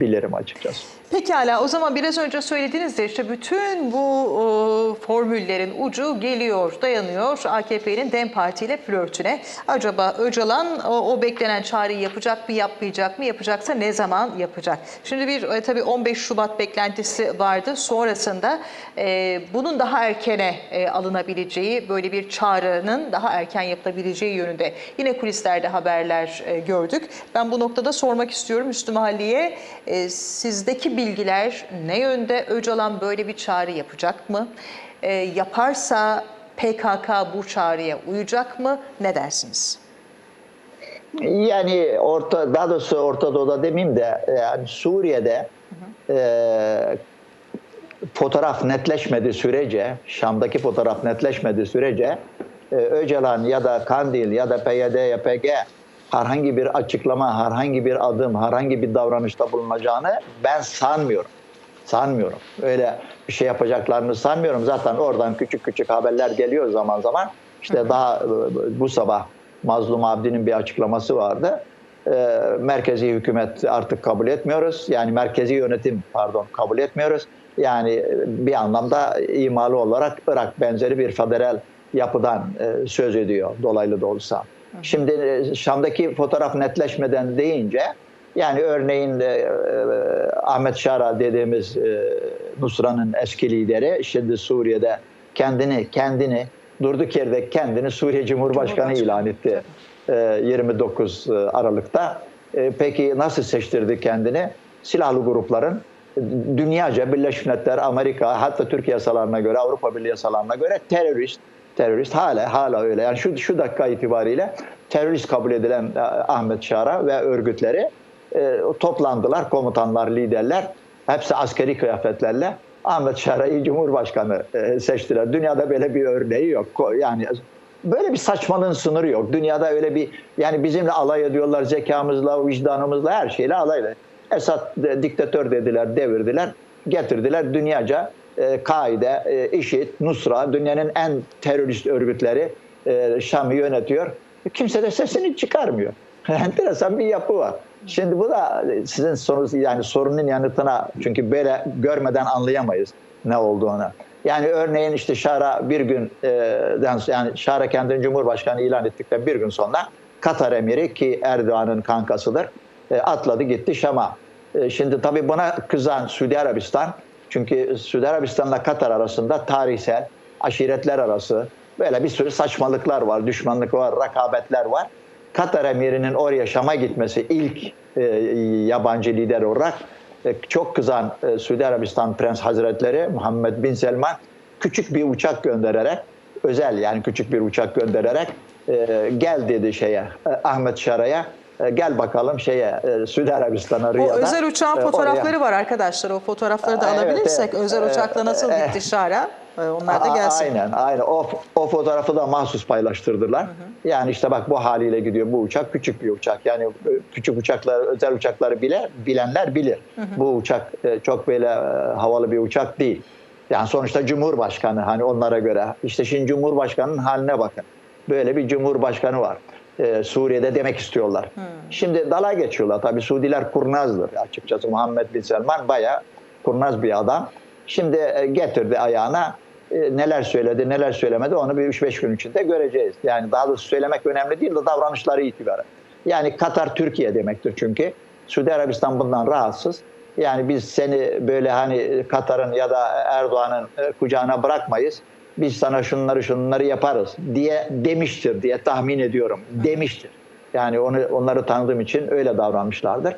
bilirim açıkçası. Pekala o zaman biraz önce söylediğinizde işte bütün bu e, formüllerin ucu geliyor, dayanıyor AKP'nin DEM Parti ile flörtüne. Acaba Öcalan o, o beklenen çağrıyı yapacak mı, yapmayacak mı? Yapacaksa ne zaman yapacak? Şimdi bir e, tabii 15 Şubat beklentisi vardı. Sonrasında e, bunun daha erkene e, alınabileceği, böyle bir çağrının daha erken yapılabileceği yönünde yine kulislerde haberler e, gördük. Ben bu noktada sormak istiyorum Üstü Mahalliye. E, sizdeki bilgiler ne yönde? Öcalan böyle bir çağrı yapacak mı? E, yaparsa PKK bu çağrıya uyacak mı? Ne dersiniz? Yani orta, daha doğrusu Orta Doğu'da demeyeyim de yani Suriye'de e, fotoğraf netleşmediği sürece, Şam'daki fotoğraf netleşmediği sürece e, Öcalan ya da Kandil ya da PYD, YPG herhangi bir açıklama, herhangi bir adım, herhangi bir davranışta bulunacağını ben sanmıyorum. Sanmıyorum. Öyle bir şey yapacaklarını sanmıyorum. Zaten oradan küçük küçük haberler geliyor zaman zaman. İşte daha e, bu sabah Mazlum Abdi'nin bir açıklaması vardı. E, merkezi hükümet artık kabul etmiyoruz. Yani merkezi yönetim pardon kabul etmiyoruz. Yani e, bir anlamda imalı olarak Irak benzeri bir federal yapıdan söz ediyor dolaylı da olsa. Şimdi e, Şam'daki fotoğraf netleşmeden deyince yani örneğin e, Ahmet Şara dediğimiz e, Nusra'nın eski lideri şimdi Suriye'de kendini kendini durduk yerde kendini Suriye Cumhurbaşkanı, ilan etti e, 29 Aralık'ta. E, peki nasıl seçtirdi kendini? Silahlı grupların dünyaca Birleşmiş Milletler, Amerika hatta Türkiye yasalarına göre, Avrupa Birliği yasalarına göre terörist terörist hala hala öyle. Yani şu şu dakika itibariyle terörist kabul edilen e, Ahmet Şara ve örgütleri e, toplandılar. Komutanlar, liderler hepsi askeri kıyafetlerle Ahmet Şara'yı Cumhurbaşkanı e, seçtiler. Dünyada böyle bir örneği yok. Yani böyle bir saçmalığın sınırı yok. Dünyada öyle bir yani bizimle alay ediyorlar zekamızla, vicdanımızla, her şeyle alay Esad e, diktatör dediler, devirdiler, getirdiler dünyaca e, Kaide, e, IŞİD, Nusra, dünyanın en terörist örgütleri e, Şam'ı yönetiyor. Kimse de sesini çıkarmıyor. Enteresan bir yapı var. Şimdi bu da sizin sorunuz yani sorunun yanıtına çünkü böyle görmeden anlayamayız ne olduğunu. Yani örneğin işte Şara bir gün yani Şara kendini Cumhurbaşkanı ilan ettikten bir gün sonra Katar emiri ki Erdoğan'ın kankasıdır atladı gitti Şam'a. Şimdi tabii buna kızan Suudi Arabistan çünkü Suudi Arabistan'la Katar arasında tarihsel, aşiretler arası böyle bir sürü saçmalıklar var, düşmanlık var, rakabetler var. Katar emirinin oraya Şam'a gitmesi ilk e, yabancı lider olarak e, çok kızan e, Suudi Arabistan Prens Hazretleri Muhammed Bin Selman küçük bir uçak göndererek özel yani küçük bir uçak göndererek e, gel dedi şeye e, Ahmet Şara'ya e, gel bakalım şeye e, Suudi Arabistan'a Riyad'a. O özel uçağın e, fotoğrafları oraya. var arkadaşlar. O fotoğrafları da Evet, alabilirsek evet. özel uçakla nasıl Ee, gitti Şara? Onlar da gelsin. Aynen, aynen. O, o fotoğrafı da mahsus paylaştırdılar. Yani işte bak bu haliyle gidiyor bu uçak küçük bir uçak. Yani e, küçük uçaklar, özel uçakları bile bilenler bilir. Bu uçak e, çok böyle e, havalı bir uçak değil. Yani sonuçta Cumhurbaşkanı hani onlara göre. İşte şimdi Cumhurbaşkanının haline bakın. Böyle bir Cumhurbaşkanı var. Ee, Suriye'de demek istiyorlar. Şimdi dala geçiyorlar. Tabii Suudiler kurnazdır açıkçası. Muhammed Bin Selman bayağı kurnaz bir adam. Şimdi e, getirdi ayağına e, neler söyledi neler söylemedi onu bir 3-5 gün içinde göreceğiz. Yani daha doğrusu söylemek önemli değil de davranışları itibaren. Yani Katar Türkiye demektir çünkü. Suudi Arabistan bundan rahatsız. Yani biz seni böyle hani Katar'ın ya da Erdoğan'ın e, kucağına bırakmayız. Biz sana şunları şunları yaparız diye demiştir diye tahmin ediyorum. Demiştir. Yani onu onları tanıdığım için öyle davranmışlardır.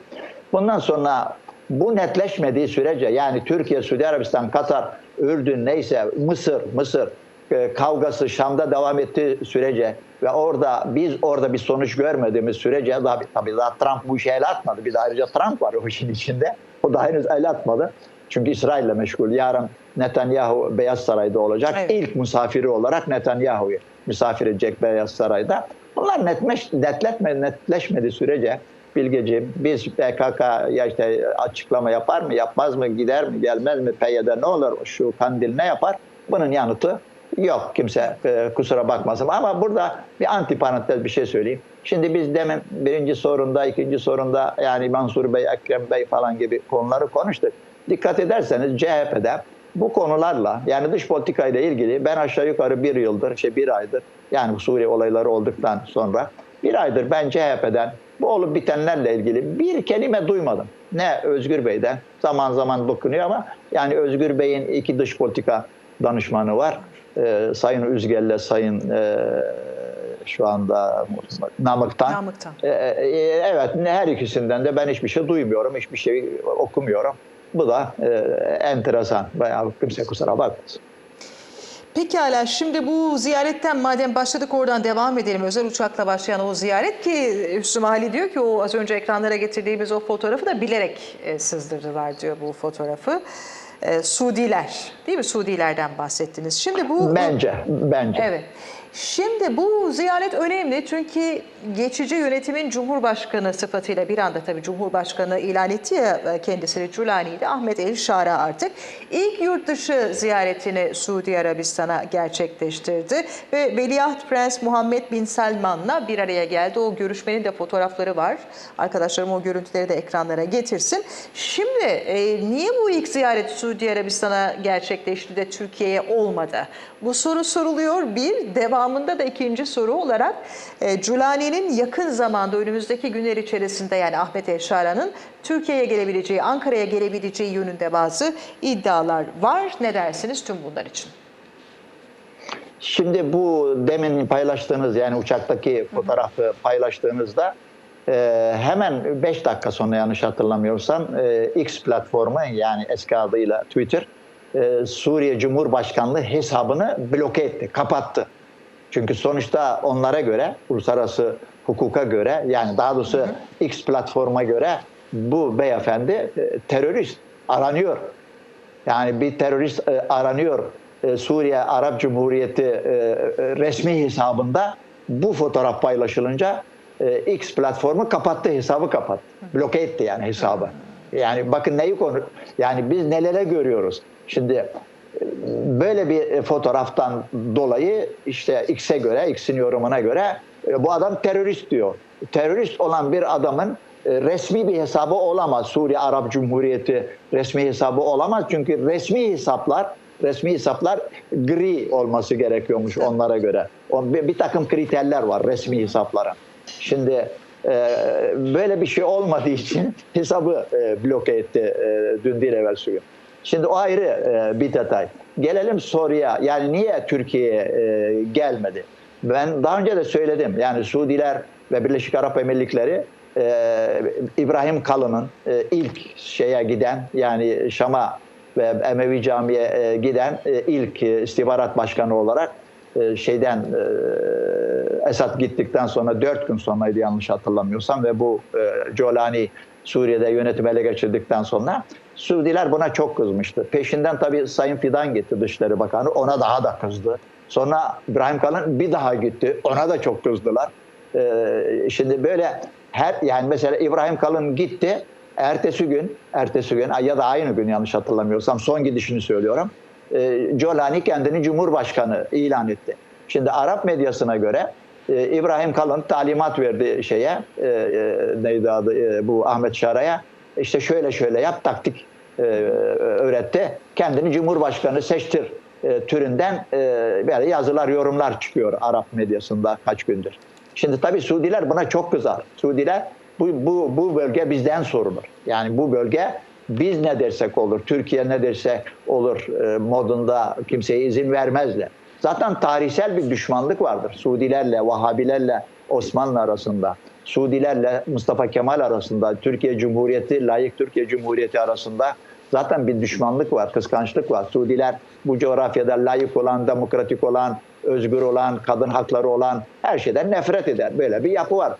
Bundan sonra bu netleşmediği sürece yani Türkiye, Suudi Arabistan, Katar, Ürdün neyse Mısır, Mısır e, kavgası Şam'da devam ettiği sürece ve orada biz orada bir sonuç görmediğimiz sürece daha tabii daha Trump bu işe el atmadı. Bir de ayrıca Trump var o işin içinde. O da henüz el atmadı. Çünkü İsrail'le meşgul. Yarın Netanyahu Beyaz Saray'da olacak. Evet. İlk misafiri olarak Netanyahu'yu misafir edecek Beyaz Saray'da. Bunlar netleş, netletme, netleşmediği sürece Bilgeciğim biz PKK ya işte açıklama yapar mı yapmaz mı gider mi gelmez mi PYD ne olur şu kandil ne yapar? Bunun yanıtı Yok kimse e, kusura bakmasın ama burada bir antiparantez bir şey söyleyeyim. Şimdi biz demin birinci sorunda, ikinci sorunda yani Mansur Bey, Ekrem Bey falan gibi konuları konuştuk. Dikkat ederseniz CHP'de bu konularla yani dış politika ile ilgili ben aşağı yukarı bir yıldır, şey bir aydır yani bu Suriye olayları olduktan sonra bir aydır ben CHP'den bu olup bitenlerle ilgili bir kelime duymadım. Ne Özgür Bey'den zaman zaman dokunuyor ama yani Özgür Bey'in iki dış politika danışmanı var. Ee, Sayın Üzgel'le Sayın e, şu anda Namık'tan. Namık'tan. Ee, e, evet her ikisinden de ben hiçbir şey duymuyorum, hiçbir şey okumuyorum. Bu da e, enteresan. Bayağı kimse kusura bakmasın. Pekala şimdi bu ziyaretten madem başladık oradan devam edelim. Özel uçakla başlayan o ziyaret ki Hüsnü Ali diyor ki o az önce ekranlara getirdiğimiz o fotoğrafı da bilerek e, sızdırdılar diyor bu fotoğrafı. E, Suudiler değil mi? Suudilerden bahsettiniz. Şimdi bu... Bence, bence. Evet. Şimdi bu ziyaret önemli çünkü geçici yönetimin Cumhurbaşkanı sıfatıyla bir anda tabii Cumhurbaşkanı ilan etti ya e, kendisini Culani'ydi Ahmet El Şara artık. ilk yurt dışı ziyaretini Suudi Arabistan'a gerçekleştirdi ve Veliaht Prens Muhammed Bin Selman'la bir araya geldi. O görüşmenin de fotoğrafları var. Arkadaşlarım o görüntüleri de ekranlara getirsin. Şimdi e, niye bu ilk ziyaret Suudi Arabistan'a gerçekleşti de Türkiye'ye olmadı? Bu soru soruluyor. Bir, devamında da ikinci soru olarak e, Culani'nin yakın zamanda önümüzdeki günler içerisinde yani Ahmet Eşara'nın Türkiye'ye gelebileceği, Ankara'ya gelebileceği yönünde bazı iddialar var. Ne dersiniz tüm bunlar için? Şimdi bu demin paylaştığınız yani uçaktaki fotoğrafı paylaştığınızda e, hemen 5 dakika sonra yanlış hatırlamıyorsam e, X platformu yani eski adıyla Twitter e, Suriye Cumhurbaşkanlığı hesabını bloke etti, kapattı. Çünkü sonuçta onlara göre, uluslararası hukuka göre yani daha doğrusu hı hı. X platforma göre bu beyefendi e, terörist aranıyor. Yani bir terörist e, aranıyor e, Suriye Arap Cumhuriyeti resmi hesabında bu fotoğraf paylaşılınca X platformu kapattı, hesabı kapattı. Bloke etti yani hesabı. Yani bakın neyi konu yani biz nelere görüyoruz. Şimdi böyle bir fotoğraftan dolayı işte X'e göre, X'in yorumuna göre bu adam terörist diyor. Terörist olan bir adamın resmi bir hesabı olamaz. Suriye Arap Cumhuriyeti resmi hesabı olamaz. Çünkü resmi hesaplar resmi hesaplar gri olması gerekiyormuş onlara göre. Bir takım kriterler var resmi hesaplara. Şimdi böyle bir şey olmadığı için hesabı bloke etti dün değil evvel suyu. Şimdi o ayrı e, bir detay. Gelelim soruya. Yani niye Türkiye'ye e, gelmedi? Ben daha önce de söyledim. Yani Suudiler ve Birleşik Arap Emirlikleri e, İbrahim Kalın'ın ilk şeye giden yani Şam'a ve Emevi Camii'ye giden ilk istihbarat başkanı olarak şeyden Esad gittikten sonra dört gün sonraydı yanlış hatırlamıyorsam ve bu Colani Suriye'de yönetim ele geçirdikten sonra Suudiler buna çok kızmıştı. Peşinden tabii Sayın Fidan gitti Dışişleri Bakanı. Ona daha da kızdı. Sonra İbrahim Kalın bir daha gitti. Ona da çok kızdılar. Ee, şimdi böyle her yani mesela İbrahim Kalın gitti. Ertesi gün, ertesi gün ya da aynı gün yanlış hatırlamıyorsam son gidişini söylüyorum. E, Colani kendini Cumhurbaşkanı ilan etti. Şimdi Arap medyasına göre e, İbrahim Kalın talimat verdi şeye, e, e, neydi adı e, bu Ahmet Şara'ya. İşte şöyle şöyle yap taktik e, öğretti. Kendini Cumhurbaşkanı seçtir e, türünden e, böyle yazılar, yorumlar çıkıyor Arap medyasında kaç gündür. Şimdi tabii Suudiler buna çok kızar. Suudiler bu, bu, bu bölge bizden sorulur. Yani bu bölge biz ne dersek olur, Türkiye ne derse olur e, modunda kimseye izin vermezler. Zaten tarihsel bir düşmanlık vardır Suudilerle, Vahabilerle Osmanlı arasında. Suudilerle Mustafa Kemal arasında, Türkiye Cumhuriyeti, layık Türkiye Cumhuriyeti arasında zaten bir düşmanlık var, kıskançlık var. Suudiler bu coğrafyada layık olan, demokratik olan, özgür olan, kadın hakları olan her şeyden nefret eder. Böyle bir yapı var.